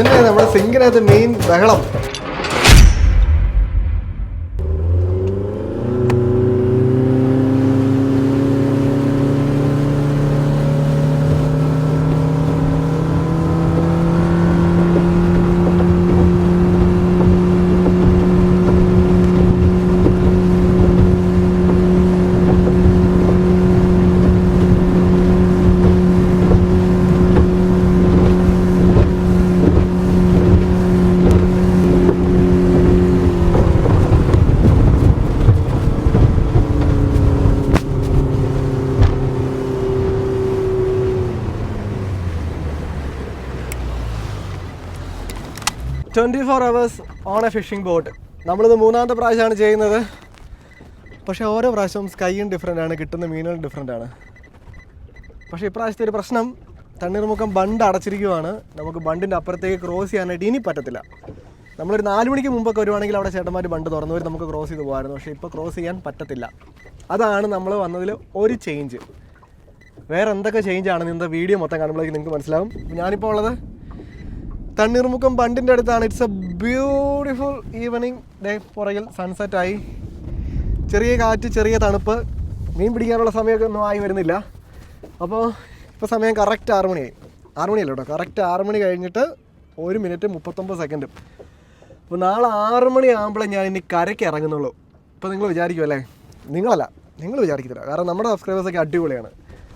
ഇതിന്റെ നമ്മുടെ സിങ്കിനകത്ത് മെയിൻ ബഹളം. Twenty four hours on a fishing boat നമ്മളിത് മൂന്നാമത്തെ പ്രാവശ്യമാണ് ചെയ്യുന്നത്. പക്ഷേ ഓരോ പ്രാവശ്യവും സ്കൈയും ഡിഫറെന്റ് ആണ് കിട്ടുന്ന മീനുകളും ഡിഫറെന്റ് ആണ്. പക്ഷേ ഇപ്രാവശ്യത്തെ ഒരു പ്രശ്നം തണ്ണീർമുക്കം ബണ്ട് അടച്ചിരിക്കുവാണ്. നമുക്ക് ബണ്ടിന്റെ അപ്പുറത്തേക്ക് ക്രോസ് ചെയ്യാനായിട്ട് ഇനി പറ്റത്തില്ല. നമ്മളൊരു നാല് മണിക്ക് മുമ്പൊക്കെ വരുവാണെങ്കിൽ അവിടെ ചേട്ടന്മാർ ബണ്ട് തുറന്നു വരും നമുക്ക് ക്രോസ് ചെയ്ത് പോകാമായിരുന്നു. പക്ഷേ ഇപ്പോൾ ക്രോസ് ചെയ്യാൻ പറ്റത്തില്ല. അതാണ് നമ്മൾ വന്നതിൽ ഒരു ചേഞ്ച് വേറെ എന്തൊക്കെ ചേഞ്ച് ആണെന്ന് ഇന്നത്തെ വീഡിയോ മൊത്തം കാണുമ്പോഴേക്കും നിങ്ങൾക്ക് മനസ്സിലാവും. ഞാനിപ്പോൾ ഉള്ളത് തണ്ണീർമുക്കം ബണ്ടിന്റെ അടുത്താണ്. It's a beautiful evening day പുറകിൽ സൺസെറ്റായി ചെറിയ കാറ്റ് ചെറിയ തണുപ്പ്. മീൻ പിടിക്കാനുള്ള സമയമൊക്കെ ഒന്നും ആയി വരുന്നില്ല. അപ്പോൾ ഇപ്പോൾ സമയം കറക്റ്റ് ആറ് മണിയായി. ആറ് മണിയല്ല കേട്ടോ? കറക്റ്റ് ആറ് മണി കഴിഞ്ഞിട്ട് ഒരു മിനിറ്റ് മുപ്പത്തൊമ്പത് സെക്കൻഡ് അപ്പോൾ നാളെ ആറ് മണി ആകുമ്പോഴേ ഞാൻ ഇനി കരയ്ക്ക് ഇറങ്ങുന്നുള്ളൂ. ഇപ്പോൾ നിങ്ങൾ വിചാരിക്കും അല്ലേ? നിങ്ങളല്ല. നിങ്ങൾ വിചാരിക്കത്തില്ല. കാരണം നമ്മുടെ സബ്സ്ക്രൈബേഴ്സൊക്കെ അടിപൊളിയാണ്.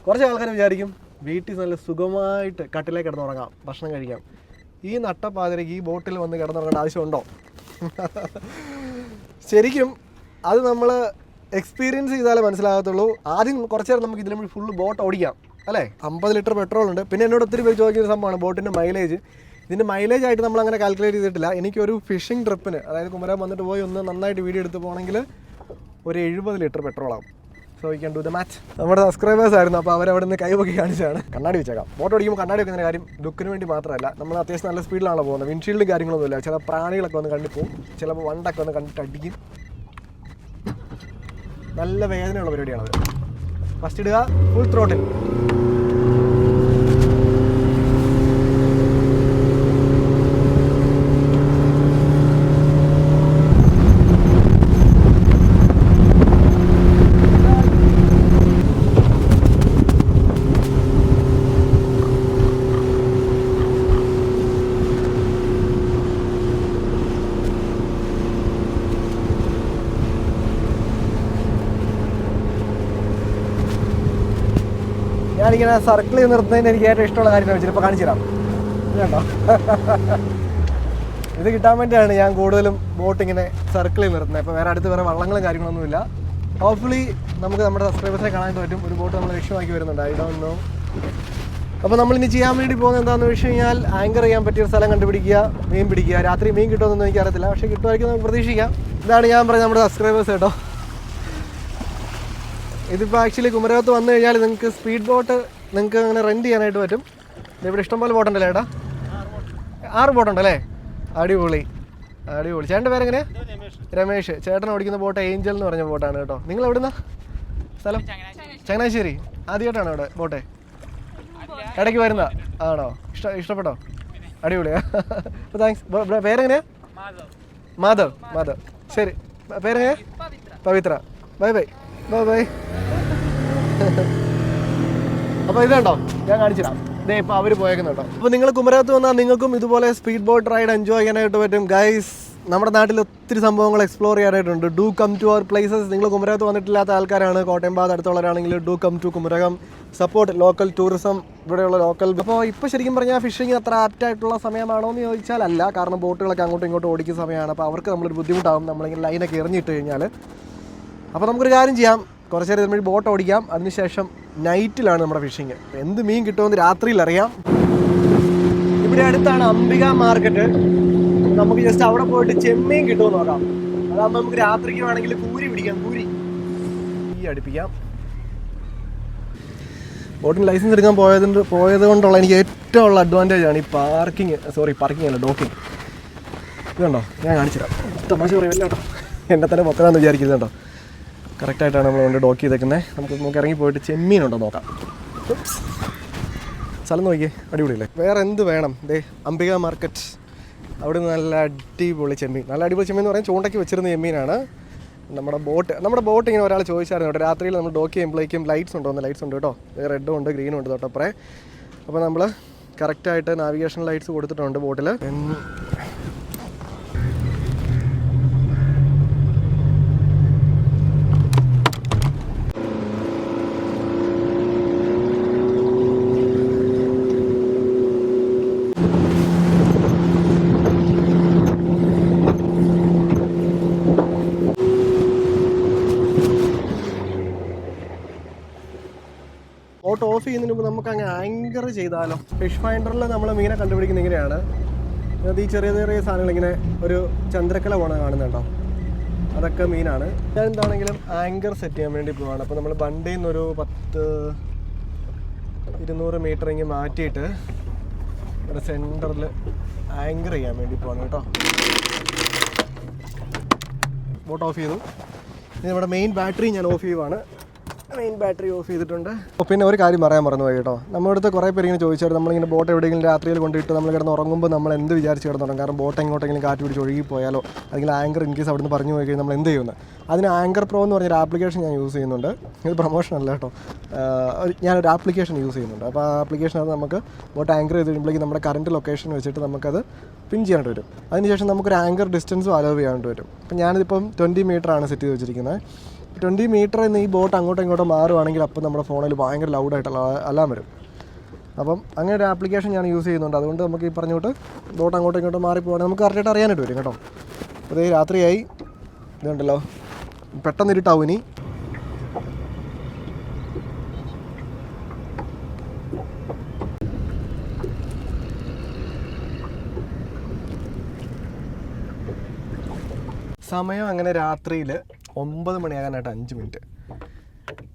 കുറച്ച് ആൾക്കാർ വിചാരിക്കും വീട്ടിൽ നല്ല സുഖമായിട്ട് കട്ടിലേക്ക് കിടന്നുറങ്ങാം ഭക്ഷണം കഴിക്കാം. ഈ നട്ടപ്പാതിരയ്ക്ക് ഈ ബോട്ടിൽ വന്ന് കിടന്നിറങ്ങേണ്ട ആവശ്യമുണ്ടോ? ശരിക്കും അത് നമ്മൾ എക്സ്പീരിയൻസ് ചെയ്താലേ മനസ്സിലാകത്തുള്ളൂ. ആദ്യം കുറച്ച് നേരം നമുക്ക് ഇതിലും ഫുൾ ബോട്ട് ഓടിക്കാം അല്ലേ? അമ്പത് ലിറ്റർ പെട്രോൾ ഉണ്ട്. പിന്നെ എന്നോട് ഒത്തിരി പേര് ചോദിക്കുന്ന സംഭവമാണ് ബോട്ടിന്റെ മൈലേജ് ഇതിന്റെ മൈലേജ് ആയിട്ട് നമ്മൾ അങ്ങനെ കാൽക്കുലേറ്റ് ചെയ്തിട്ടില്ല. എനിക്കൊരു ഫിഷിംഗ് ട്രിപ്പിന് അതായത് കുമരം വന്നിട്ട് പോയി ഒന്ന് നന്നായിട്ട് വീഡിയോ എടുത്ത് പോകണമെങ്കിൽ ഒരു എഴുപത് litre പെട്രോളാകും so we can do the നമ്മുടെ സബ്സ്ക്രൈബേഴ്സ് ആയിരുന്നു അപ്പോൾ അവരവിടെ നിന്ന് കൈവക്കി കാണിച്ചാണ് കണ്ണാടി വെച്ചേക്കാം. ഫോട്ടോ അടിക്കുമ്പോൾ കണ്ണാടി വെക്കുന്ന കാര്യം ലുക്കിന് വേണ്ടി മാത്രമല്ല നമ്മൾ അത്യാവശ്യം നല്ല സ്പീഡിലാണ് പോകുന്നത്. വിൻഷീൽഡും കാര്യങ്ങളൊന്നുമില്ല. ചില പ്രാണികളൊക്കെ വന്ന് കണ്ടു പോകും ചിലപ്പോൾ വണ്ടൊക്കെ വന്ന് കണ്ടിട്ട് അടിക്കും. നല്ല വേദനയുള്ള പരിപാടിയാണത്. ഫസ്റ്റ് ഇടുക ഫുൾ ത്രോട്ടിൽ ഞാനിങ്ങനെ സർക്കിൾ നിർത്തുന്നതിന് എനിക്ക് ഏറ്റവും ഇഷ്ടമുള്ള കാര്യം വെച്ചിട്ട് ഇപ്പോൾ കാണിച്ചു തരാം. ഇത് ഇത് കിട്ടാൻ വേണ്ടിയാണ് ഞാൻ കൂടുതലും ബോട്ട് ഇങ്ങനെ സർക്കിൾ നിർത്തുന്നത്. ഇപ്പോൾ വേറെ അടുത്ത് വേറെ വള്ളങ്ങളും കാര്യങ്ങളൊന്നുമില്ല ഹോപ്പ്ഫുള്ളി നമുക്ക് നമ്മുടെ സബ്സ്ക്രൈബേഴ്സിനെ കാണാൻ പറ്റും. ഒരു ബോട്ട് നമ്മൾ ലക്ഷ്യമാക്കി വരുന്നുണ്ട്. ഐ ഡോണ്ട് നോ അപ്പോൾ നമ്മൾ ഇനി ചെയ്യാൻ വേണ്ടി പോകുന്നത് എന്താണെന്ന് വെച്ച് കഴിഞ്ഞാൽ ആങ്കർ ചെയ്യാൻ പറ്റിയ ഒരു സ്ഥലം കണ്ടുപിടിക്കുക മീൻ പിടിക്കുക. രാത്രി മീൻ കിട്ടുമെന്നൊന്നും എനിക്കറിയത്തില്ല. പക്ഷേ കിട്ടുമായിരിക്കും നമുക്ക് പ്രതീക്ഷിക്കാം. ഇതാണ് ഞാൻ പറഞ്ഞ നമ്മുടെ സബ്സ്ക്രൈബേഴ്സ് കേട്ടോ. ഇതിപ്പോൾ ആക്ച്വലി കുമരകത്ത് വന്നു കഴിഞ്ഞാൽ നിങ്ങൾക്ക് സ്പീഡ് ബോട്ട് നിങ്ങൾക്ക് അങ്ങനെ റെന്റ് ചെയ്യാനായിട്ട് പറ്റും. ഇവിടെ ഇഷ്ടംപോലെ ബോട്ടുണ്ടല്ലേ ഏട്ടാ? ആറ് ബോട്ടുണ്ടല്ലേ അടിപൊളി. അടിപൊളി. ചേട്ടന്റെ പേരെങ്ങനെ രമേഷ് ചേട്ടൻ ഓടിക്കുന്ന ബോട്ട് ഏഞ്ചൽ എന്ന് പറഞ്ഞ ബോട്ടാണ് കേട്ടോ. നിങ്ങൾ എവിടുന്ന? സ്ഥലം? ചങ്ങനാശ്ശേരി. ആദ്യമായിട്ടാണ് ഇവിടെ ബോട്ടെ ഇടയ്ക്ക് വരുന്ന ആണോ? ഇഷ്ട ഇഷ്ടപ്പെട്ടോ? അടിപൊളിയാ അപ്പോൾ താങ്ക്സ് പേരെങ്ങനെയാ? മാധവ്. മാധവ്. ശരി. പേരെങ്ങനെയാ? Pavithra. Bye bye bye bye അപ്പോൾ ഇത് കണ്ടോ ഞാൻ കാണിച്ചിടാം. ഇതേ ഇപ്പോൾ അവർ പോയേക്കുന്നുണ്ടോ അപ്പോൾ നിങ്ങൾ കുമരകത്ത് വന്നാൽ നിങ്ങൾക്കും ഇതുപോലെ സ്പീഡ് ബോട്ട് റൈഡ് എൻജോയ് ചെയ്യാനായിട്ട് പറ്റും. ഗൈസ് നമ്മുടെ നാട്ടിൽ ഒത്തിരി സംഭവങ്ങൾ explore ചെയ്യാനായിട്ടുണ്ട്. Do come to our places നിങ്ങൾ കുമരകത്ത് വന്നിട്ടില്ലാത്ത ആൾക്കാരാണ്. കോട്ടയം ഭാഗത്ത് അടുത്തുള്ളവരാണെങ്കിൽ do come to Kumarakom. Support local tourism ഇവിടെയുള്ള ലോക്കൽ അപ്പോൾ ഇപ്പോൾ ശരിക്കും പറഞ്ഞാൽ ഫിഷിംഗ് അത്ര ആപ്റ്റായിട്ടുള്ള സമയമാണോ എന്ന് ചോദിച്ചാൽ അല്ല കാരണം ബോട്ടുകളൊക്കെ അങ്ങോട്ടും ഇങ്ങോട്ടും ഓടിക്കുന്ന സമയമാണ്. അപ്പോൾ അവർക്ക് നമ്മളൊരു ബുദ്ധിമുട്ടാകും നമ്മളിങ്ങനെ ലൈനൊക്കെ എറിഞ്ഞിട്ട് കഴിഞ്ഞാൽ അപ്പോൾ നമുക്കൊരു കാര്യം ചെയ്യാം. കുറച്ച് നേരം നമ്മൾ ബോട്ട് ഓടിക്കാം. അതിനുശേഷം നൈറ്റിലാണ് നമ്മുടെ ഫിഷിങ് എന്ത് മീൻ കിട്ടുമെന്ന് രാത്രിയിൽ അറിയാം. ഇവിടെ അടുത്താണ് അംബിക മാർക്കറ്റ് നമുക്ക് ജസ്റ്റ് അവിടെ പോയിട്ട് ചെമ്മീൻ കിട്ടുമെന്ന് നോക്കാം. അതാകുമ്പോൾ നമുക്ക് രാത്രിക്ക് വേണമെങ്കിൽ കൂരി പിടിക്കാം കൂരി ഈ അടുപ്പിക്കാം. ബോട്ടിന് ലൈസൻസ് എടുക്കാൻ പോയതുകൊണ്ട് പോയത് കൊണ്ടുള്ള എനിക്ക് ഏറ്റവും ഉള്ള അഡ്വാന്റേജ് ആണ് ഈ പാർക്കിങ് സോറി പാർക്കിംഗ് അല്ല ഡോക്കിങ് ഇതുണ്ടോ? ഞാൻ കാണിച്ചു തരാം തമാശ പറയുമല്ലോ കേട്ടോ. എന്നെ തന്നെ മൊത്തമാണെന്ന് വിചാരിക്കുന്നുണ്ടോ കറക്റ്റായിട്ടാണ് നമ്മൾ കൊണ്ട് ഡോക്ക് ചെയ്തേക്കുന്നത് നമുക്ക് നമുക്ക് ഇറങ്ങി പോയിട്ട് ചെമ്മീനുണ്ടോ നോക്കാം. സ്ഥലം നോക്കിയേ അടിപൊളിയല്ലേ? വേറെ എന്ത് വേണം? ദേ അംബിക മാർക്കറ്റ്. അവിടെ നിന്ന് നല്ല അടിപൊളി ചെമ്മീൻ. നല്ല അടിപൊളി ചെമ്മീൻ എന്ന് പറയാൻ ചൂണ്ടയ്ക്ക് വെച്ചിരുന്ന ചെമ്മീനാണ്. നമ്മുടെ ബോട്ട് നമ്മുടെ ബോട്ട് ഇങ്ങനെ ഒരാൾ ചോദിച്ചായിരുന്നു കേട്ടോ. രാത്രിയിൽ നമ്മൾ ഡോക്ക് ചെയ്യുമ്പോഴേക്കും ലൈറ്റ്സ് ഉണ്ടോ ലൈറ്റ്സ് ഉണ്ട് കേട്ടോ. റെഡും ഉണ്ട് ഗ്രീനും ഉണ്ട് തൊട്ടപ്പുറേ. അപ്പോൾ നമ്മൾ കറക്റ്റായിട്ട് നാവിഗേഷൻ ലൈറ്റ്സ് കൊടുത്തിട്ടുണ്ട് ബോട്ടിൽ ബോട്ട് ഓഫ് ചെയ്യുന്നതിന് മുമ്പ് നമുക്ക് അങ്ങ് ആങ്കർ ചെയ്താലോ ഫിഷ് ഫൈൻഡറിൽ നമ്മൾ മീനെ കണ്ടുപിടിക്കുന്ന ഇങ്ങനെയാണ്. അത് ഈ ചെറിയ ചെറിയ സാധനങ്ങൾ ഇങ്ങനെ ഒരു ചന്ദ്രക്കല പോണ കാണുന്നുണ്ടോ അതൊക്കെ മീനാണ്. ഞാൻ എന്താണെങ്കിലും ആങ്കർ സെറ്റ് ചെയ്യാൻ വേണ്ടി പോവാണ്. അപ്പോൾ നമ്മൾ ബണ്ടിൽ നിന്നൊരു പത്ത് ഇരുന്നൂറ് മീറ്റർ ഇങ്ങനെ മാറ്റിയിട്ട് ഇവിടെ സെന്ററിൽ ആങ്കർ ചെയ്യാൻ വേണ്ടി പോവാണ് കേട്ടോ. ബോട്ട് ഓഫ് ചെയ്തു. ഇനി നമ്മുടെ മെയിൻ ബാറ്ററി ഞാൻ ഓഫ് ചെയ്യുവാണ്. മെയിൻ ബാറ്ററി ഓഫ് ചെയ്തിട്ടുണ്ട്. പിന്നെ ഒരു കാര്യം പറയാൻ പറഞ്ഞു പോയി കേട്ടോ. നമ്മുടെ അടുത്ത് കുറേ പേര് ഇങ്ങനെ ചോദിച്ചാൽ നമ്മളിങ്ങനെ ബോട്ട് എവിടെയെങ്കിലും രാത്രിയിൽ കൊണ്ടിട്ട് നമ്മൾ കിടന്ന് ഉറങ്ങുമ്പോൾ നമ്മൾ എന്ത് വിചാരിച്ച് കിടന്നുറങ്ങും? കാരണം ബോട്ട് എങ്ങോട്ടെങ്കിലും കാറ്റ് പിടിച്ച് ഒഴുകി പോയാലോ അല്ലെങ്കിൽ ആങ്കർ ഇൻ കേസ് അവിടുന്ന് പറഞ്ഞു പോയി കഴിഞ്ഞാൽ നമ്മൾ എന്ത് ചെയ്യുന്നത് അതിന് ആങ്കർ പ്രോ എന്ന് പറഞ്ഞൊരു ആപ്ലിക്കേഷൻ ഞാൻ യൂസ് ചെയ്യുന്നുണ്ട്. ഇത് പ്രൊമോഷൻ അല്ല കേട്ടോ. ഞാനൊരു ആപ്ലിക്കേഷൻ യൂസ് ചെയ്യുന്നുണ്ട്. അപ്പോൾ ആ ആപ്ലിക്കേഷൻ അത് നമുക്ക് ബോട്ട് ആങ്കർ ചെയ്ത് കഴിയുമ്പോഴേക്കും നമ്മുടെ കറണ്ട് ലൊക്കേഷൻ വെച്ചിട്ട് നമുക്കത് പിൻ ചെയ്യേണ്ടി വരും. അതിനുശേഷം നമുക്കൊരു ആങ്കർ ഡിസ്റ്റൻസും അലോവ് ചെയ്യാണ്ട് വരും. അപ്പം ഞാനിതിപ്പം ട്വന്റി മീറ്റർ ആണ് സെറ്റ് ചെയ്ത് വെച്ചിരിക്കുന്നത്. ട്വന്റി മീറ്റർ എന്ന് ഈ ബോട്ട് അങ്ങോട്ടും ഇങ്ങോട്ടും മാറുവാണെങ്കിൽ അപ്പം നമ്മുടെ ഫോണിൽ ഭയങ്കര ലൗഡായിട്ടുള്ള അലാം വരും. അപ്പം അങ്ങനെ ഒരു ആപ്ലിക്കേഷൻ ഞാൻ യൂസ് ചെയ്യുന്നുണ്ട്. അതുകൊണ്ട് നമുക്ക് ഈ പറഞ്ഞോട്ട് ബോട്ട് അങ്ങോട്ടും ഇങ്ങോട്ടും മാറി പോകണമെങ്കിൽ നമുക്ക് കറക്റ്റായിട്ട് അറിയാനായിട്ട് വരും കേട്ടോ. അതേ രാത്രിയായി. ഇതുണ്ടല്ലോ. പെട്ടെന്ന് ഇരുട്ടാവും ഇനി. സമയം അങ്ങനെ രാത്രിയിൽ ഒമ്പത് മണിയാകാനായിട്ട് അഞ്ച് മിനിറ്റ്.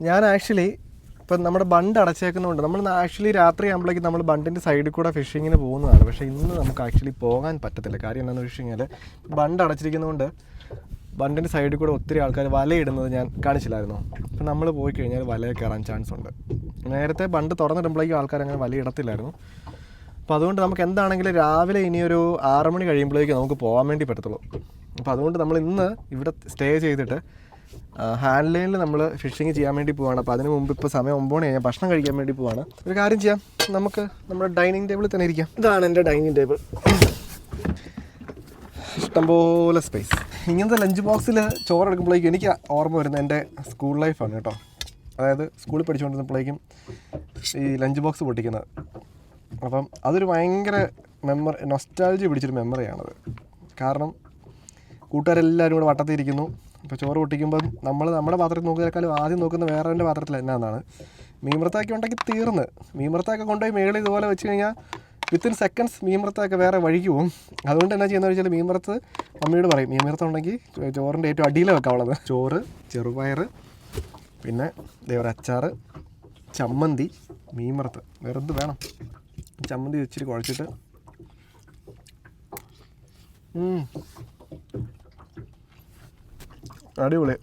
ഞാൻ ആക്ച്വലി ഇപ്പം നമ്മുടെ ബണ്ട് അടച്ചേക്കുന്നതുകൊണ്ട് നമ്മൾ ആക്ച്വലി രാത്രി ആകുമ്പോഴേക്കും നമ്മൾ ബണ്ടിന്റെ സൈഡിൽ കൂടെ ഫിഷിങ്ങിന് പോകുന്നതാണ്. പക്ഷേ ഇന്ന് നമുക്ക് ആക്ച്വലി പോകാൻ പറ്റത്തില്ല. കാര്യം എന്താണെന്ന് വെച്ച് കഴിഞ്ഞാൽ ബണ്ട് അടച്ചിരിക്കുന്നതുകൊണ്ട് ബണ്ടിന്റെ സൈഡിൽ കൂടെ ഒത്തിരി ആൾക്കാർ വലയിടുന്നത് ഞാൻ കാണിച്ചില്ലായിരുന്നു? അപ്പം നമ്മൾ പോയി കഴിഞ്ഞാൽ വല കയറാൻ ചാൻസ് ഉണ്ട്. നേരത്തെ ബണ്ട് തുറന്നിടുമ്പോഴേക്കും ആൾക്കാർ അങ്ങനെ വലയിടത്തില്ലായിരുന്നു അപ്പോൾ അതുകൊണ്ട് നമുക്ക് എന്താണെങ്കിലും രാവിലെ ഇനിയൊരു ആറ് മണി കഴിയുമ്പോഴേക്കും നമുക്ക് പോകാൻ വേണ്ടി പറ്റത്തുള്ളൂ. അപ്പോൾ അതുകൊണ്ട് നമ്മൾ ഇന്ന് ഇവിടെ സ്റ്റേ ചെയ്തിട്ട് ഹാൻഡ് ലൈനിൽ നമ്മൾ ഫിഷിങ് ചെയ്യാൻ വേണ്ടി പോവാണ്. അപ്പോൾ അതിന് മുമ്പ് ഇപ്പോൾ സമയം ഒമ്പത് മണി ഞാൻ ഭക്ഷണം കഴിക്കാൻ വേണ്ടി പോവാണ്. ഒരു കാര്യം ചെയ്യാം. നമുക്ക് നമ്മുടെ ഡൈനിങ് ടേബിളിൽ തന്നെ ഇരിക്കാം. ഇതാണ് എന്റെ ഡൈനിങ് ടേബിൾ ഇഷ്ടംപോലെ സ്പേസ് ഇങ്ങനത്തെ ലഞ്ച് ബോക്സിൽ ചോറ് എടുക്കുമ്പോഴേക്കും എനിക്ക് ഓർമ്മ വരുന്നത് എന്റെ സ്കൂൾ ലൈഫാണ് കേട്ടോ. അതായത് സ്കൂളിൽ പഠിച്ചുകൊണ്ടിരുന്നപ്പോഴേക്കും ഈ ലഞ്ച് ബോക്സ് പൊട്ടിക്കുന്നത്. അപ്പം അതൊരു ഭയങ്കര മെമ്മറി നൊസ്റ്റാൾജി പിടിച്ചൊരു മെമ്മറിയാണത് കാരണം കൂട്ടുകാരെല്ലാവരും കൂടെ വട്ടത്തിരിക്കുന്നു. അപ്പോൾ ചോറ് പൊട്ടിക്കുമ്പം നമ്മൾ നമ്മുടെ പാത്രത്തിൽ നോക്കുന്നതിനേക്കാളും ആദ്യം നോക്കുന്ന വേറെന്റെ പാത്രത്തിൽ എന്നാന്നാണ് മീൻവൃത്താക്കി ഉണ്ടെങ്കിൽ തീർന്ന്. മീൻവൃത്തൊക്കെ കൊണ്ടുപോയി മേളിൽ ഇതുപോലെ വെച്ച് കഴിഞ്ഞാൽ വിത്തിൻ സെക്കൻഡ്സ് മീൻവൃത്തൊക്കെ വേറെ വഴിക്ക് പോകും. അതുകൊണ്ട് എന്നാ ചെയ്യുന്നത് വെച്ചാൽ മീമൃത്ത് മമ്മിയോട് പറയും മീമൃത്തം ഉണ്ടെങ്കിൽ ചോറിന്റെ ഏറ്റവും അടിയിൽ വെക്കാവുള്ളത് ചോറ് ചെറുപയർ പിന്നെ ഇതേപോലെ അച്ചാർ ചമ്മന്തി മീമൃത്ത് വേറെ എന്ത് വേണം? ചമ്മന്തി ഇച്ചിരി കുഴച്ചിട്ട്. അടിപൊളി.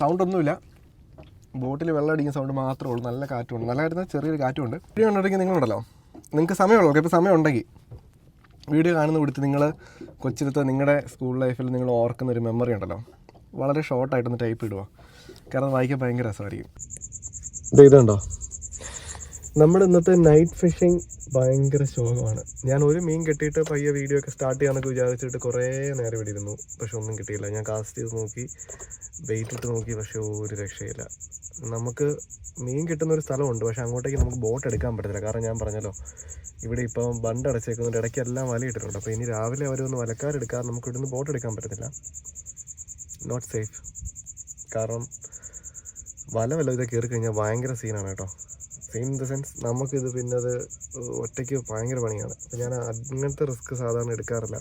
സൗണ്ട് ഒന്നുമില്ല ബോട്ടിൽ വെള്ളം അടിക്കുന്ന സൗണ്ട് മാത്രമേ ഉള്ളൂ. നല്ല കാറ്റുണ്ട്. നല്ല കാറ്റുന്ന ചെറിയൊരു കാറ്റുണ്ട്. വീഡിയോ കണ്ടിട്ടുണ്ടെങ്കിൽ നിങ്ങളുണ്ടല്ലോ? നിങ്ങൾക്ക് സമയമുള്ളൂ. ഇപ്പോൾ സമയം ഉണ്ടെങ്കിൽ വീഡിയോ കാണുന്ന കൊടുത്ത് നിങ്ങൾ കൊച്ചിലത്തെ നിങ്ങളുടെ സ്കൂൾ ലൈഫിൽ നിങ്ങൾ ഓർക്കുന്ന ഒരു മെമ്മറി ഉണ്ടല്ലോ. വളരെ ഷോർട്ടായിട്ടൊന്ന് ടൈപ്പ് ഇടുക. കാരണം വായിക്കാൻ ഭയങ്കര രസമായിരിക്കും. ഇത് ഇതുണ്ടോ? നമ്മുടെ ഇന്നത്തെ നൈറ്റ് ഫിഷിംഗ് ഭയങ്കര ശോകമാണ്. ഞാൻ ഒരു മീൻ കിട്ടിയിട്ട് പയ്യെ വീഡിയോ ഒക്കെ സ്റ്റാർട്ട് ചെയ്യാന്നൊക്കെ വിചാരിച്ചിട്ട് കുറേ നേരം ഇവിടെ ഇരുന്നു. പക്ഷെ ഒന്നും കിട്ടിയില്ല. ഞാൻ കാസ്റ്റ് ചെയ്ത് നോക്കി വെയിറ്റ് ഇട്ട് നോക്കി പക്ഷെ ഒരു രക്ഷയില്ല. നമുക്ക് മീൻ കിട്ടുന്ന ഒരു സ്ഥലമുണ്ട്. പക്ഷെ അങ്ങോട്ടേക്ക് നമുക്ക് ബോട്ട് എടുക്കാൻ പറ്റത്തില്ല. കാരണം ഞാൻ പറഞ്ഞല്ലോ ഇവിടെ ഇപ്പം ബണ്ട് അടച്ചേക്കുന്നുണ്ട് ഇടയ്ക്ക് എല്ലാം വല ഇട്ടിട്ടുണ്ട്. അപ്പോൾ ഇനി രാവിലെ അവരൊന്ന് വലക്കാരെടുക്കാൻ നമുക്ക് ഇവിടുന്ന് ബോട്ട് എടുക്കാൻ പറ്റത്തില്ല. നോട്ട് സേഫ് കാരണം വല വല്ല ഇതൊക്കെ കയറി കഴിഞ്ഞാൽ ഭയങ്കര സീനാണ് കേട്ടോ. സീൻ ഇൻ ദ സെൻസ് നമുക്കിത് പിന്നെ അത് ഒറ്റയ്ക്ക് ഭയങ്കര പണിയാണ്. അപ്പം ഞാൻ അങ്ങനത്തെ റിസ്ക് സാധാരണ എടുക്കാറില്ല.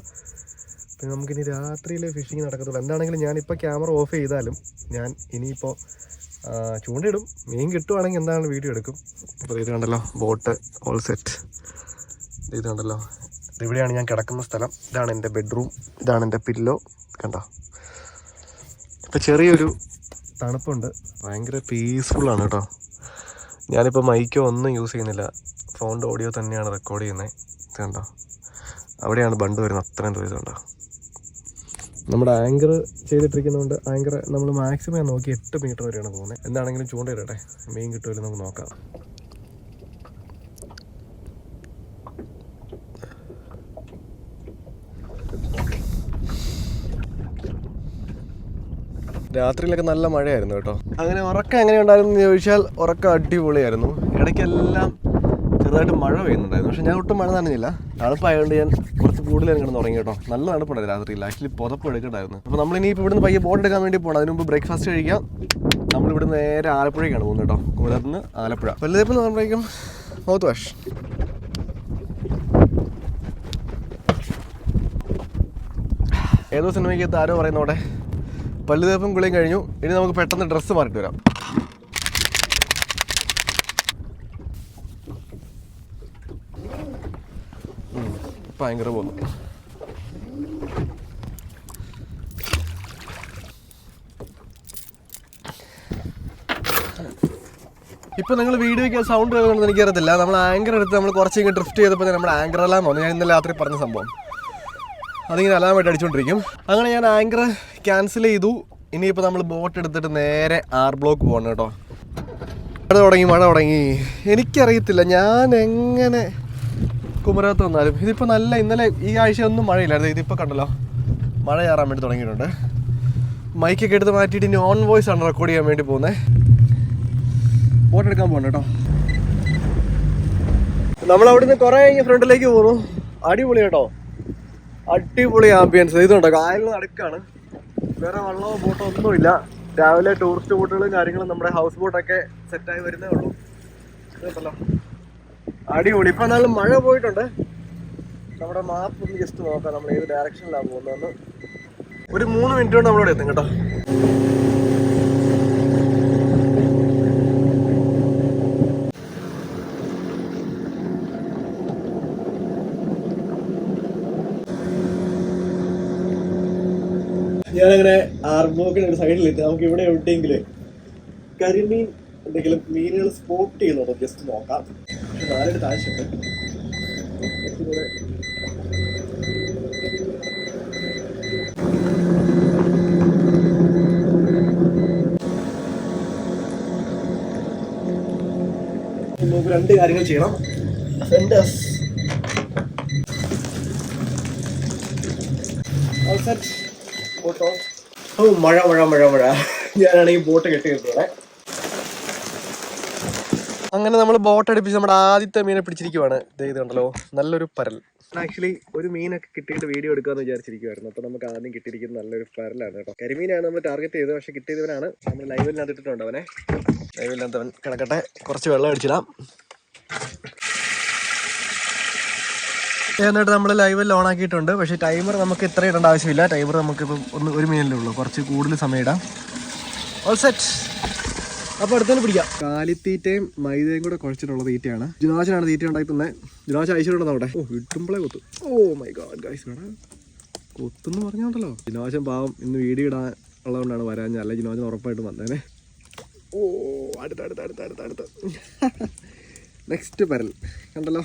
പിന്നെ നമുക്കിനി രാത്രിയിൽ ഫിഷിങ് നടക്കത്തുള്ളൂ. എന്താണെങ്കിലും ഞാനിപ്പോൾ ക്യാമറ ഓഫ് ചെയ്താലും ഞാൻ ഇനിയിപ്പോൾ ചൂണ്ടയിടും മീൻ കിട്ടുവാണെങ്കിൽ എന്താണ് വീഡിയോ എടുക്കും. അപ്പോൾ ഇത് കണ്ടല്ലോ ബോട്ട് ഓൾ സെറ്റ്. ഇത് കണ്ടല്ലോ ഇവിടെയാണ് ഞാൻ കിടക്കുന്ന സ്ഥലം. ഇതാണ് എന്റെ ബെഡ്റൂം ഇതാണ് എന്റെ പില്ലോ. കണ്ടോ? ഇപ്പം ചെറിയൊരു തണുപ്പുണ്ട്. ഭയങ്കര പീസ്ഫുള്ളാണ് കേട്ടോ. ഞാനിപ്പോൾ മൈക്കോ ഒന്നും യൂസ് ചെയ്യുന്നില്ല. ഫോണിന്റെ ഓഡിയോ തന്നെയാണ് റെക്കോർഡ് ചെയ്യുന്നത് ഇത് കണ്ടോ? അവിടെയാണ് ബണ്ട് വരുന്നത്. അത്രയും ദൂരം ഉണ്ടോ? നമ്മുടെ ആങ്കർ ചെയ്തിട്ടിരിക്കുന്നതുകൊണ്ട് ആങ്കർ നമ്മൾ മാക്സിമം നോക്കി എട്ട് മീറ്റർ വരെയാണ് പോകുന്നത്. എന്താണെങ്കിലും ചൂണ്ടയിടട്ടെ. മീൻ കിട്ടുമല്ലോ നമുക്ക് നോക്കാം. രാത്രിയിലൊക്കെ നല്ല മഴയായിരുന്നു കേട്ടോ. അങ്ങനെ ഉറക്കം എങ്ങനെ ഉണ്ടായിരുന്നു എന്ന് ചോദിച്ചാൽ ഉറക്കം അടിപൊളിയായിരുന്നു. ഇടയ്ക്കെല്ലാം ചെറുതായിട്ട് മഴ പെയ്യുന്നുണ്ടായിരുന്നു. പക്ഷെ ഞാൻ ഒട്ടും മഴ നനഞ്ഞില്ല. തണുപ്പായതുകൊണ്ട് ഞാൻ കുറച്ച് കൂടുതൽ കിടന്ന് തുടങ്ങി കേട്ടോ. നല്ല തണുപ്പുണ്ടായിരുന്നു രാത്രിയിൽ. ആക്ച്വലി പുതപ്പ് എടുക്കണ്ടായിരുന്നു. അപ്പോൾ നമ്മൾ ഇനി ഇപ്പോൾ ഇവിടുന്ന് പയ്യെ ബോട്ട് എടുക്കാൻ വേണ്ടി പോകണം അതിന് മുമ്പ് ബ്രേക്ക്ഫാസ്റ്റ് കഴിക്കാം. നമ്മളിവിടെ നേരെ ആലപ്പുഴയ്ക്കാണ് പോകുന്നത് കേട്ടോ. കുമരത്തുനിന്ന് ആലപ്പുഴ. വലുതേപ്പം പറയുമ്പോഴേക്കും മൗത്ത് വാഷ് ഏതോ സിനിമയ്ക്ക് സിനിമയ്ക്കകത്ത് ആരോ പറയുന്നോടെ പല്ലുതേപ്പും കുളിയും കഴിഞ്ഞു. ഇനി നമുക്ക് പെട്ടെന്ന് ഡ്രസ്സ് മാറിട്ട് വരാം. ഭയങ്കര പോന്നു. ഇപ്പൊ നിങ്ങൾ വീഡിയോയ്ക്ക് സൗണ്ട് കേൾക്കണമെന്ന് എനിക്കറിയത്തില്ല. നമ്മൾ ആങ്കർ എടുത്ത് നമ്മൾ കുറച്ച് ഡ്രിഫ്റ്റ് ചെയ്തപ്പോൾ നമ്മൾ ആങ്കർ എല്ലാം തോന്നുന്നു. ഞാൻ ഇന്നലെ രാത്രി പറഞ്ഞ സംഭവം. അതിങ്ങനെ അലാമായിട്ട് അടിച്ചുകൊണ്ടിരിക്കും അങ്ങനെ ഞാൻ ആങ്കർ ക്യാൻസൽ ചെയ്തു. ഇനിയിപ്പോൾ നമ്മൾ ബോട്ട് എടുത്തിട്ട് നേരെ ആർ ബ്ലോക്ക് പോകണം കേട്ടോ. മഴ തുടങ്ങി മഴ തുടങ്ങി. എനിക്കറിയത്തില്ല ഞാൻ എങ്ങനെ കുമരകത്ത് വന്നാലും. ഇതിപ്പോൾ നല്ല ഇന്നലെ ഈ ആഴ്ച ഒന്നും മഴയില്ലായിരുന്നു. ഇതിപ്പോൾ കണ്ടല്ലോ മഴ ചാറാൻ വേണ്ടി തുടങ്ങിയിട്ടുണ്ട്. മൈക്കൊക്കെ എടുത്ത് മാറ്റിയിട്ട് ഇനി ഓൺ വോയിസ് ആണ് റെക്കോർഡ് ചെയ്യാൻ വേണ്ടി പോകുന്നത് ബോട്ട് എടുക്കാൻ പോകണം കേട്ടോ. നമ്മൾ അവിടുന്ന് കുറേ കഴിഞ്ഞ് ഫ്രണ്ടിലേക്ക് പോകുന്നു. അടിപൊളി കേട്ടോ. അടിപൊളി ആംബിയൻസ് ഇതുണ്ടോ? കായലിൽ നടക്കാണ്. വേറെ വള്ളമോ ബോട്ടോ ഒന്നുമില്ല. രാവിലെ ടൂറിസ്റ്റ് ബോട്ടുകളും കാര്യങ്ങളും നമ്മുടെ ഹൗസ് ബോട്ടൊക്കെ സെറ്റായി വരുന്നേ ഉള്ളൂ. അടിപൊളി. ഇപ്പൊ എന്നാലും മഴ പോയിട്ടുണ്ട്. നമ്മുടെ മാപ്പ് ഒന്ന് ജസ്റ്റ് നോക്കാം. നമ്മൾ ഏത് ഡയറക്ഷനിലാണ് പോകുന്നതെന്ന്. ഒരു മൂന്ന് മിനിറ്റ് കൊണ്ട് നമ്മളോട് എത്തും കേട്ടോ. ഞാനങ്ങനെ ആർമോക്കിനൊരു സൈഡിലെത്തി നമുക്ക് ഇവിടെ എവിടെയെങ്കിലും കരിമീൻ എന്തെങ്കിലും മീനുകൾ സ്പോട്ട് ചെയ്യുന്നുണ്ടോ? ജസ്റ്റ് നോക്കാം. പക്ഷെ നാലെടുത്ത് ആവശ്യമുണ്ട് നമുക്ക് രണ്ട് കാര്യങ്ങൾ ചെയ്യണം. Centres All. ഫോട്ടോ. ഓ മഴ മഴ മഴ മഴ. ഞാനാണ് ഈ ബോട്ട് കെട്ടി കിട്ടുന്നത് അങ്ങനെ നമ്മൾ ബോട്ട് അടുപ്പിച്ച് നമ്മുടെ ആദ്യത്തെ മീനെ പിടിച്ചിരിക്കുവാണ്. ഇത് കണ്ടല്ലോ. നല്ലൊരു പരൽ. ആക്ച്വലി ഒരു മീനൊക്കെ കിട്ടിയിട്ട് വീഡിയോ എടുക്കാന്ന് വിചാരിച്ചിരിക്കുവായിരുന്നു. അപ്പോൾ നമുക്ക് ആദ്യം കിട്ടിയിരിക്കുന്ന നല്ലൊരു പരലാണ് കേട്ടോ. കരിമീനാണ് നമ്മൾ ടാർഗറ്റ് ചെയ്തത് പക്ഷെ കിട്ടിയവനാണ് നമ്മൾ ലൈവിലിനകത്ത് ഇട്ടിട്ടുണ്ട് അവനെ ലൈവിലിനകത്ത് അവൻ കിടക്കട്ടെ. കുറച്ച് വെള്ളം അടിച്ചിടാം. എന്നിട്ട് നമ്മൾ ലൈവ് ഓൺ ആക്കിയിട്ടുണ്ട്. പക്ഷേ ടൈമർ നമുക്ക് ഇത്ര ഇടേണ്ട ആവശ്യമില്ല. ടൈമർ നമുക്കിപ്പം ഒന്ന് ഒരു മിനിറ്റിലേ ഉള്ളൂ. കുറച്ച് കൂടുതൽ സമയം ഇടാം. ഓൾ സെറ്റ് അപ്പോൾ അടുത്തന്നെ പിടിക്കാം. കാലിത്തീറ്റയും മൈദയും കൂടെ കുഴച്ചിട്ടുള്ള തീറ്റയാണ്. ജുനാശനാണ് തീറ്റ ഉണ്ടാക്കുന്നത് ജുനാശ അയച്ചിട്ടുണ്ടെന്ന് അവിടെ? ഓ ഇട്ടുമ്പളേ കൊത്തു. ഓ മൈ ഗോഡ് ഗൈസ് വേണം കൊത്തെന്ന് പറഞ്ഞോണ്ടല്ലോ ജിനോശൻ പാവം ഇന്ന് വീഡിയോ ഇടാൻ ഉള്ളതുകൊണ്ടാണ് വരാഞ്ഞ അല്ലെങ്കിൽ ജിനോശൻ ഉറപ്പായിട്ടും വന്നേനെ. ഓ അടുത്ത അടുത്ത അടുത്ത അടുത്ത അടുത്ത. നെക്സ്റ്റ് പരൽ. കണ്ടല്ലോ.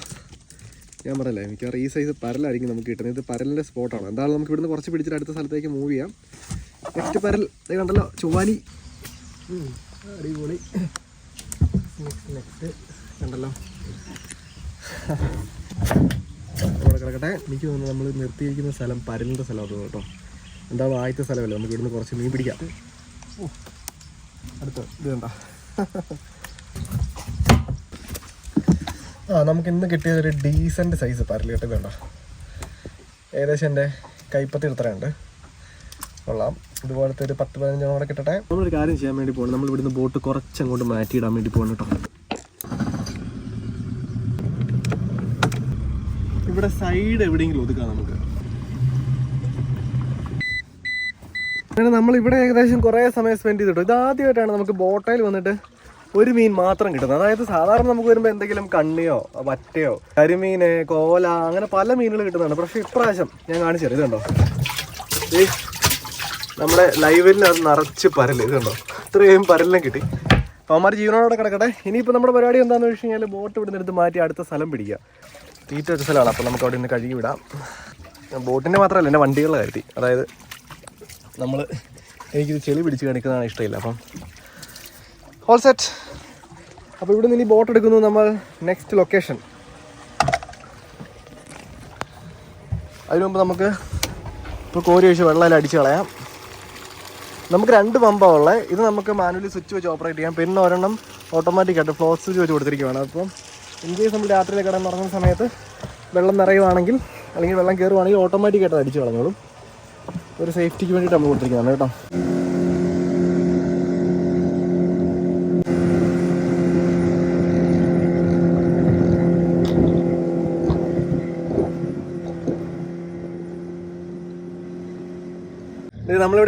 ഞാൻ പറയല്ലേ മിക്കവാറും ഈ സൈസ് പരലായിരിക്കും നമുക്ക് കിട്ടുന്നത്. ഇത് പരലിന്റെ സ്പോട്ടാണ് എന്തായാലും നമുക്ക് ഇവിടുന്ന് കുറച്ച് പിടിച്ചിട്ട് അടുത്ത സ്ഥലത്തേക്ക് മൂവ് ചെയ്യാം. നെക്സ്റ്റ് പരൽ കണ്ടല്ലോ ചൊവ്വാലി. ഉം, അടിപൊളി. കണ്ടല്ലോ. അവിടെ കിടക്കട്ടെ. എനിക്ക് തോന്നുന്നു നമ്മൾ നിർത്തിയിരിക്കുന്ന സ്ഥലം പരലിന്റെ സ്ഥലമാണ് കേട്ടോ. എന്താ ആദ്യത്തെ സ്ഥലമല്ലേ? നമുക്ക് ഇവിടുന്ന് കുറച്ച് മീൻ പിടിക്കാം. അടുത്ത ഇത് കണ്ട? ആ നമുക്ക് ഇന്ന് കിട്ടിയത് ഒരു ഡീസന്റ് സൈസ് പരൽ കേട്ടോ വേണ്ട ഏകദേശം എന്റെ കൈപ്പത്തി ഇത്രയുണ്ട് കൊള്ളാം. ഇതുപോലത്തെ ഒരു പത്ത് പതിനഞ്ചെണ്ണം കൂടെ കിട്ടട്ടെ. നമ്മളൊരു കാര്യം ചെയ്യാൻ വേണ്ടി പോകണം നമ്മൾ ഇവിടുന്ന് ബോട്ട് കുറച്ചങ്ങോട്ട് മാറ്റിയിടാൻ വേണ്ടി പോകണം കേട്ടോ. ഇവിടെ സൈഡ് എവിടെയെങ്കിലും ഒതുക്കാം നമുക്ക്. നമ്മൾ ഇവിടെ ഏകദേശം കുറേ സമയം സ്പെൻഡ് ചെയ്തിട്ടു ഇത് ആദ്യമായിട്ടാണ് നമുക്ക് ബോട്ടയിൽ വന്നിട്ട് ഒരു മീൻ മാത്രം കിട്ടുന്നത്. അതായത് സാധാരണ നമുക്ക് വരുമ്പോൾ എന്തെങ്കിലും കണ്ണിയോ വറ്റയോ കരിമീൻ കോല അങ്ങനെ പല മീനുകൾ കിട്ടുന്നുണ്ട് പക്ഷേ ഇപ്രാവശ്യം ഞാൻ കാണിച്ചു തരാം. ഇതുണ്ടോ? നമ്മുടെ ലൈവിൽ അത് നിറച്ച് പരൽ ഇതുണ്ടോ? ഇത്രയും പരലിനെ കിട്ടി. അവന്മാർ ജീവനോടെ കിടക്കട്ടെ. ഇനിയിപ്പോൾ നമ്മുടെ പരിപാടി എന്താണെന്ന് വെച്ച് കഴിഞ്ഞാൽ ബോട്ട് ഇവിടെ നിന്ന് എടുത്ത് മാറ്റി അടുത്ത സ്ഥലം പിടിക്കുക. തീറ്റ വെച്ച സ്ഥലമാണ്. അപ്പോൾ നമുക്ക് അവിടെ നിന്ന് കഴുകി വിടാം. ബോട്ടിന്റെ മാത്രമല്ല എന്റെ വണ്ടികളുടെ കാര്യത്തിൽ. അതായത് നമ്മൾ എനിക്കിത് ചെളി പിടിച്ച് കാണിക്കുന്നതാണ് ഇഷ്ടമില്ല. അപ്പം ഹോൾ സെറ്റ് അപ്പോൾ ഇവിടെ നിന്ന് ഈ ബോട്ട് എടുക്കുന്നു നമ്മൾ നെക്സ്റ്റ് ലൊക്കേഷൻ അതിനു മുമ്പ് നമുക്ക് ഇപ്പോൾ കോരി ഒഴിച്ച് വെള്ളം അടിച്ച് കളയാം. നമുക്ക് രണ്ട് പമ്പാണ് ഉള്ളത് ഇത് നമുക്ക് മാനുവലി സ്വിച്ച് വെച്ച് ഓപ്പറേറ്റ് ചെയ്യാം. പിന്നെ ഒരെണ്ണം ഓട്ടോമാറ്റിക്കായിട്ട് ഫ്ലോ സ്വിച്ച് വെച്ച് കൊടുത്തിരിക്കുകയാണ് അപ്പം ഇൻ കേസ് നമ്മൾ രാത്രി കിടന്ന് ഉറങ്ങുന്ന സമയത്ത് വെള്ളം നിറയുവാണെങ്കിൽ അല്ലെങ്കിൽ വെള്ളം കയറുവാണെങ്കിൽ ഓട്ടോമാറ്റിക്കായിട്ട് അടിച്ച് കളഞ്ഞോളും. ഒരു സേഫ്റ്റിക്ക് വേണ്ടിയിട്ട് നമ്മൾ കൊടുത്തിരിക്കുകയാണ് കേട്ടോ.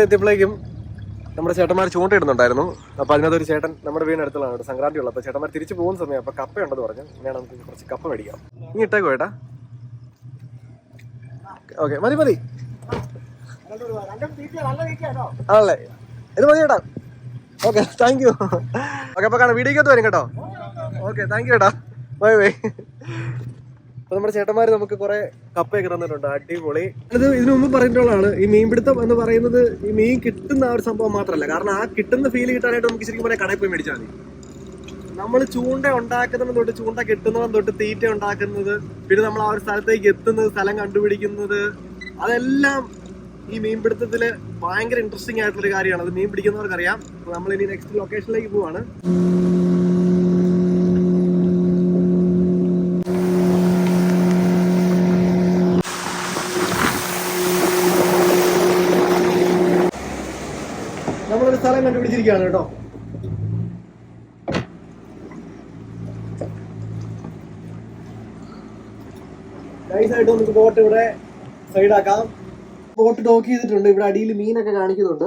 നമ്മളിവിടെ എത്തിയപ്പോഴേക്കും നമ്മുടെ ചേട്ടന്മാർ ചൂണ്ടയിടുന്നുണ്ടായിരുന്നു. അപ്പോൾ അതിനകത്തൊരു ചേട്ടൻ നമ്മുടെ വീടിനടുത്തുള്ളതാണ് ഇവിടെ സംക്രാന്തി ഉള്ളത് അപ്പൊ ചേട്ടന്മാർ തിരിച്ചു പോകുന്ന സമയം അപ്പൊ കപ്പ ഉണ്ടെന്ന് പറഞ്ഞു. ഞാൻ നമുക്ക് കുറച്ച് കപ്പ മേടിക്കാം. ഇനി ഇട്ടേക്കോ ഏട്ടാ? ഓക്കെ മതി മതി. ആണല്ലേ? ഇത് മതി ചേട്ടാ ഓക്കെ താങ്ക് യു ഓക്കെ അപ്പോൾ കാണാം വീഡിയോക്കകത്ത് വരും കേട്ടോ. ഓക്കെ താങ്ക് യു ഏട്ടാ. Bye bye. അപ്പൊ നമ്മുടെ ചേട്ടന്മാര് നമുക്ക് കുറെ കപ്പയൊക്കെ തന്നിട്ടുണ്ട് അടിപൊളി. ഇത് ഇതിനു മുമ്പ് പറഞ്ഞിട്ടുള്ളതാണ് ഈ മീൻപിടുത്തം എന്ന് പറയുന്നത് ഈ മീൻ കിട്ടുന്ന ആ ഒരു സംഭവം മാത്രമല്ല. കാരണം ആ കിട്ടുന്ന ഫീൽ കിട്ടാനായിട്ട് നമുക്ക് ശരിക്കും പറഞ്ഞാൽ കടയിൽ പോയി മേടിച്ചാൽ മതി. നമ്മൾ ചൂണ്ട ഉണ്ടാക്കുന്നത് തൊട്ട് ചൂണ്ട കിട്ടുന്നതും തൊട്ട് തീറ്റ ഉണ്ടാക്കുന്നത് പിന്നെ നമ്മൾ ആ ഒരു സ്ഥലത്തേക്ക് എത്തുന്നത് സ്ഥലം കണ്ടുപിടിക്കുന്നത് അതെല്ലാം ഈ മീൻപിടുത്തത്തിൽ ഭയങ്കര ഇൻട്രസ്റ്റിംഗ് ആയിട്ടുള്ള ഒരു കാര്യമാണ്. അത് മീൻ പിടിക്കുന്നവർക്കറിയാം. നമ്മൾ ഇനി നെക്സ്റ്റ് ലൊക്കേഷനിലേക്ക് പോവാണ് നമ്മളൊരു കണ്ടുപിടിച്ചിരിക്കുകയാണ് കേട്ടോ. നൈസായിട്ട് നമുക്ക് ബോട്ട് ഇവിടെ സൈഡാക്കാം ബോട്ട് ഡോക്ക് ചെയ്തിട്ടുണ്ട്. ഇവിടെ അടിയിൽ മീനൊക്കെ കാണിക്കുന്നുണ്ട്.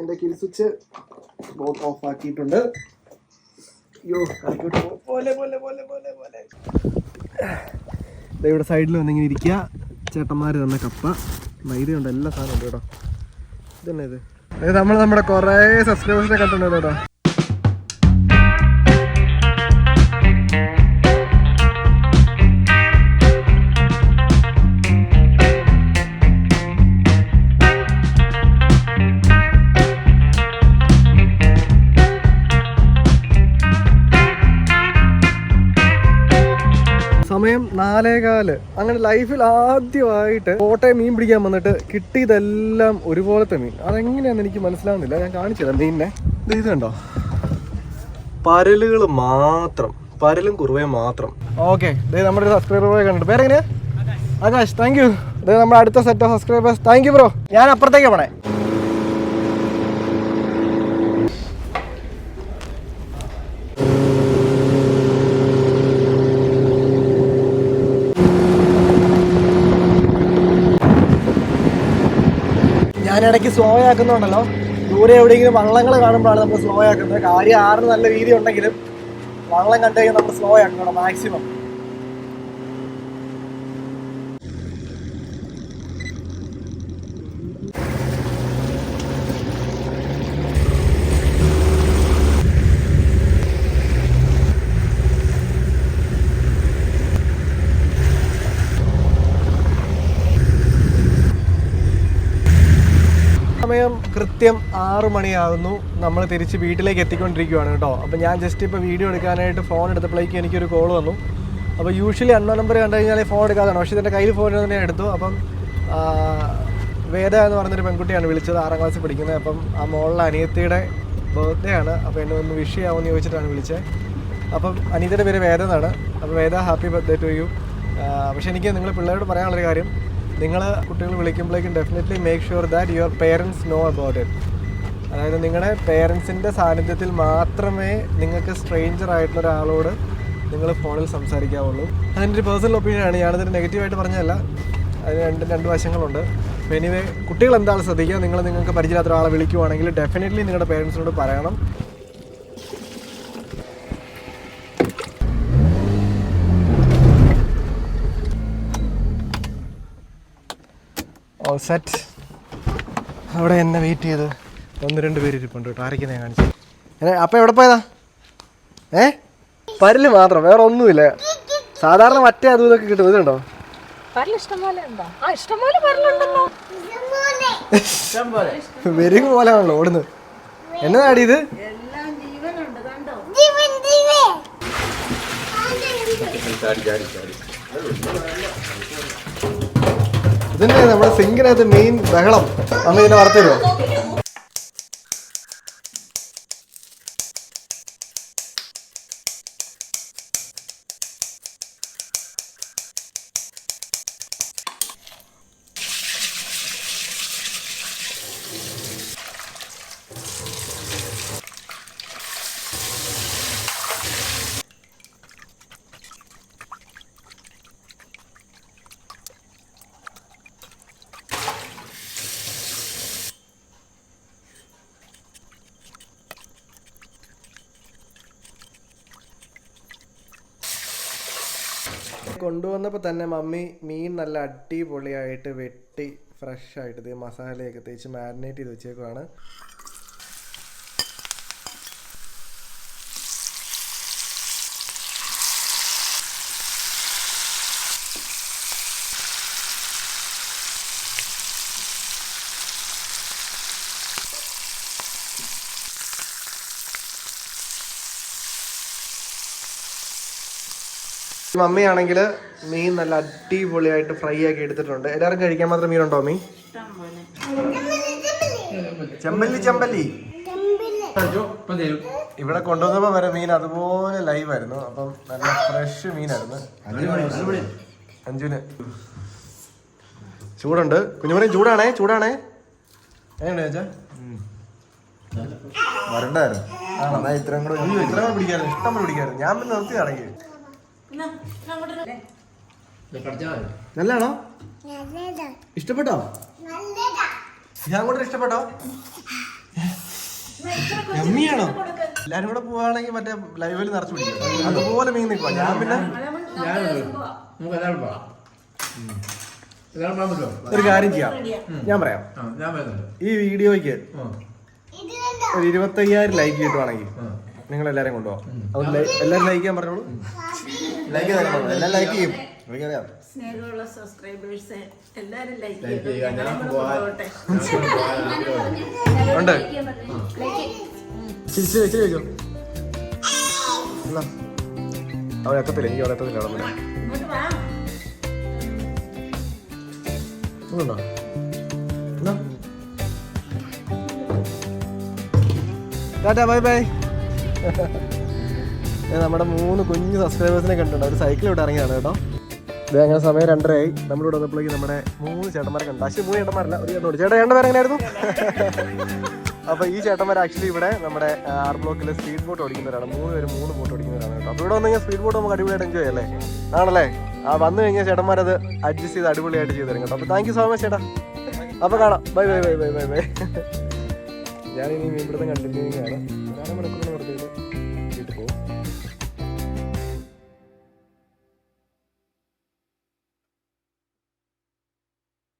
എന്റെ കിൽ സ്വിച്ച് ബോട്ട് ഓഫ് ആക്കിയിട്ടുണ്ട്. അയ്യോ കളിക്കോട്ട്. പോ- പോലെ പോലെ പോലെ പോലെ പോലെ. ദേ ഇവിടെ സൈഡിൽ വന്നിങ്ങനെ ഇരിക്കുക. ചേട്ടന്മാർ തന്ന കപ്പ. മൈദയുണ്ട് എല്ലാ സാധനവും ഉണ്ട് കേട്ടോ. ഇതന്നെ ഇത്. നമ്മൾ നമ്മുടെ കുറേ സബ്സ്ക്രൈബേഴ്സിനെ കണ്ടിട്ടുണ്ട് കേട്ടോ സമയം നാലേകാൽ. അങ്ങനെ ലൈഫിൽ ആദ്യമായിട്ട് കോട്ടയം മീൻ പിടിക്കാൻ വന്നിട്ട് കിട്ടിയതെല്ലാം ഒരുപോലത്തെ മീൻ. അതെങ്ങനെയാന്ന് എനിക്ക് മനസ്സിലാവുന്നില്ല. ഞാൻ കാണിച്ചില്ല മീനിനെ ഇത് കണ്ടോ? പരലുകൾ മാത്രം. പരലും കുറുവയും മാത്രം. ഓക്കെ. നമ്മുടെ ഒരു സബ്സ്ക്രൈബർ കണ്ടു പേരെങ്ങനെയാ? ആകാശ്. താങ്ക് യു നമ്മുടെ അടുത്ത set of subscribers thank you bro ഞാൻ അപ്പുറത്തേക്ക് പോണേ. ഞാൻ ഇടയ്ക്ക് സ്ലോ ആക്കുന്നുണ്ടല്ലോ ദൂരെ എവിടെയെങ്കിലും വള്ളങ്ങൾ കാണുമ്പോഴാണ് നമ്മൾ സ്ലോ ആക്കുന്നത്. കാര്യം ആറിന് നല്ല വീതി ഉണ്ടെങ്കിലും വള്ളം കണ്ടു കഴിഞ്ഞാൽ നമ്മൾ സ്ലോ ആക്കണം മാക്സിമം സമയം കൃത്യം ആറു മണിയാകുന്നു നമ്മൾ തിരിച്ച് വീട്ടിലേക്ക് എത്തിക്കൊണ്ടിരിക്കുകയാണ് കേട്ടോ. അപ്പോൾ ഞാൻ ജസ്റ്റ് ഇപ്പോൾ വീഡിയോ എടുക്കാനായിട്ട് ഫോൺ എടുത്തപ്പോഴേക്കും എനിക്കൊരു കോൾ വന്നു. അപ്പോൾ യൂഷ്വലി അണ്ണോ നമ്പർ കണ്ടു കഴിഞ്ഞാൽ ഫോൺ എടുക്കാതാണ്. പക്ഷേ ഇതിന്റെ കയ്യിൽ ഫോൺ തന്നെ എടുത്തു. അപ്പം വേദ എന്ന് പറഞ്ഞൊരു പെൺകുട്ടിയാണ് വിളിച്ചത്. ആറാം ക്ലാസ്സിൽ പഠിക്കുന്നത്. അപ്പം ആ മോളിലെ അനിയത്തിയുടെ ബർത്ത്ഡേ ആണ്. അപ്പോൾ എന്നെ ഒന്ന് വിഷ് ചെയ്യാമെന്ന് ചോദിച്ചിട്ടാണ് വിളിച്ചത് അപ്പം അനിയത്തിയുടെ പേര് വേദ എന്നാണ്. അപ്പോൾ Veda happy birthday to you പക്ഷേ എനിക്ക് നിങ്ങൾ പിള്ളേരോട് പറയാനുള്ളൊരു കാര്യം. നിങ്ങൾ കുട്ടികൾ വിളിക്കുമ്പോഴേക്കും definitely make sure that your parents know about it അതായത് നിങ്ങളുടെ പേരൻസിന്റെ സാന്നിധ്യത്തിൽ മാത്രമേ നിങ്ങൾക്ക് സ്ട്രേഞ്ചർ ആയിട്ടുള്ള ഒരാളോട് നിങ്ങൾ ഫോണിൽ സംസാരിക്കാവുള്ളൂ. അതിന്റെ ഒരു പേഴ്സണൽ ഒപ്പീനിയനാണ് ഞാനതിന് നെഗറ്റീവായിട്ട് പറഞ്ഞതല്ല. അതിന് രണ്ട് രണ്ട് വശങ്ങളുണ്ട്. എനിവേ കുട്ടികൾ എന്താണ് ശ്രദ്ധിക്കുക? നിങ്ങൾ നിങ്ങൾക്ക് പരിചയമില്ലാത്ത ഒരാളെ വിളിക്കുവാണെങ്കിൽ ഡെഫിനറ്റ്ലി നിങ്ങളുടെ പേരൻസിനോട് പറയണം. സെറ്റ് അവിടെ എന്നെ വെയിറ്റ് ചെയ്ത്. ഒന്ന് രണ്ട് പേര് ഇരിപ്പുണ്ട് കേട്ടോ. ആരൊക്കെ ഞാൻ കാണിച്ചു? അപ്പം എവിടെ പോയതാ? ഏ? പരൽ മാത്രം വേറെ ഒന്നുമില്ല. സാധാരണ മറ്റേ അതും ഇതൊക്കെ കിട്ടും. ഇതുണ്ടോ? വെരി പോലെ ആണല്ലോ ഓടുന്നത്. എന്നതാടി ഇത്? ഇതിന്റെ നമ്മുടെ സിങ്കിനകത്ത് മെയിൻ ബഹളം. അമ്മ ഇതിനെ വറുത്തരുമോ കൊണ്ടുവന്നപ്പോൾ തന്നെ മമ്മി മീൻ നല്ല അടിപൊളിയായിട്ട് വെട്ടി ഫ്രഷ് ആയിട്ട് ഇത് മസാലയൊക്കെ തേച്ച് മാരിനേറ്റ് ചെയ്ത് വെച്ചേക്കുവാണ്. മമ്മിയാണെങ്കിൽ മീൻ നല്ല അടിപൊളിയായിട്ട് ഫ്രൈ ആക്കി എടുത്തിട്ടുണ്ട്. എല്ലാവരും കഴിക്കാൻ മാത്രം മീൻ? മീനുണ്ടോ മീ ചെമ്പല്ലി. ചെമ്പല്ലി. ഇവിടെ കൊണ്ടുവന്നപ്പോ വരെ മീൻ അതുപോലെ ലൈവ് ആയിരുന്നു. അപ്പം നല്ല ഫ്രഷ് മീനായിരുന്നു. അഞ്ജുന്. ചൂടുണ്ട്. കുഞ്ഞുമറിയും ചൂടാണേ ചൂടാണേ. എങ്ങനെയാ ചേച്ചാ? വരണ്ടായിരുന്നു. ആണോ? ഇത്രയും കൂടെ ഇത്രയും പിടിക്കാറ് പിടിക്കായിരുന്നു ഇഷ്ടം പോലെ പിടിക്കായിരുന്നു. ഞാൻ പിന്നെ നിർത്തിയാണെങ്കിൽ നല്ലാണോ ഇഷ്ടപ്പെട്ടോ? ഞാൻ കൂടെ ഇഷ്ടപ്പെട്ടോ? എമ്മിയാണോ? എല്ലാരും കൂടെ പോവാണെങ്കിൽ മറ്റേ ലൈവിൽ നിറച്ചു പിടിക്കും. അതുപോലെ മീൻ നിൽക്കുക ഞാൻ പിന്നെ ഒരു കാര്യം ചെയ്യാം. ഞാൻ പറയാം. ഈ വീഡിയോയ്ക്ക് ഒരു ഇരുപത്തയ്യായിരം ലൈക്ക് കിട്ടുവാണെങ്കിൽ നിങ്ങൾ എല്ലാരും കൊണ്ടുപോകാം അത് ലൈ- എല്ലാരും ലൈക്ക് ചെയ്യാൻ പറഞ്ഞോളൂ. ലൈക്ക് ചെയ്യാൻ എല്ലാം ലൈക്ക് ചെയ്യും. എനിക്കറിയാം. സ്നേഹമുള്ള സബ്സ്ക്രൈബേഴ്സ് എല്ലാവരും ലൈക്ക് ചെയ്യുക. ഉണ്ട്. ചിരിച്ച് വെച്ച് വെച്ചോ അവൻ എത്തത്തില്ല. എനിക്ക് അവിടെ എത്തത്തില്ല. അവിടെ ടാറ്റാ ബൈ ബൈ. നമ്മുടെ മൂന്ന് കുഞ്ഞു സബ്സ്ക്രൈബേഴ്സിനെ കണ്ടിട്ടുണ്ട്. ഒരു സൈക്കിൾ ഇവിടെ ഇറങ്ങിയാണ് കേട്ടോ. ഇത് അങ്ങനെ സമയം രണ്ടരയായി. നമ്മളിവിടെ വന്നപ്പോഴേക്ക് നമ്മുടെ മൂന്ന് ചേട്ടന്മാരെ കണ്ടു. പക്ഷേ മൂന്ന് ചേട്ടന്മാരല്ല ഒരു ചേട്ടനോട് ചേട്ടാ ചേട്ടൻ പേര് എങ്ങനെയായിരുന്നു? അപ്പോൾ ഈ ചേട്ടന്മാർ ആക്ച്വലി ഇവിടെ നമ്മുടെ ആർ ബ്ലോക്കിൽ സ്പീഡ് ബോട്ട് ഓടിക്കുന്നവരാണ്. മൂന്ന് പേര് മൂന്ന് ബോട്ട് ഓടിക്കുന്നവരാണ് കേട്ടോ. അപ്പോൾ ഇവിടെ വന്നു കഴിഞ്ഞാൽ സ്പീഡ് ബോട്ട് നമുക്ക് അടിപൊളിയായിട്ട് എൻജോയ് അല്ലേ? ആണല്ലേ? ആ വന്നു കഴിഞ്ഞാൽ ചേട്ടന്മാരത് അഡ്ജസ്റ്റ് ചെയ്ത് അടിപൊളിയായിട്ട് ചെയ്ത് തരും കേട്ടോ. അപ്പോൾ താങ്ക് യു സോ മച്ച് ചേട്ടാ. അപ്പോൾ കാണാം. Bye bye bye bye bye bye. ഞാനിനി മീൻപിടുത്തം കണ്ടിന്യൂ ചെയ്യുകയാണ്. ഒരു അരമണിക്കൂർ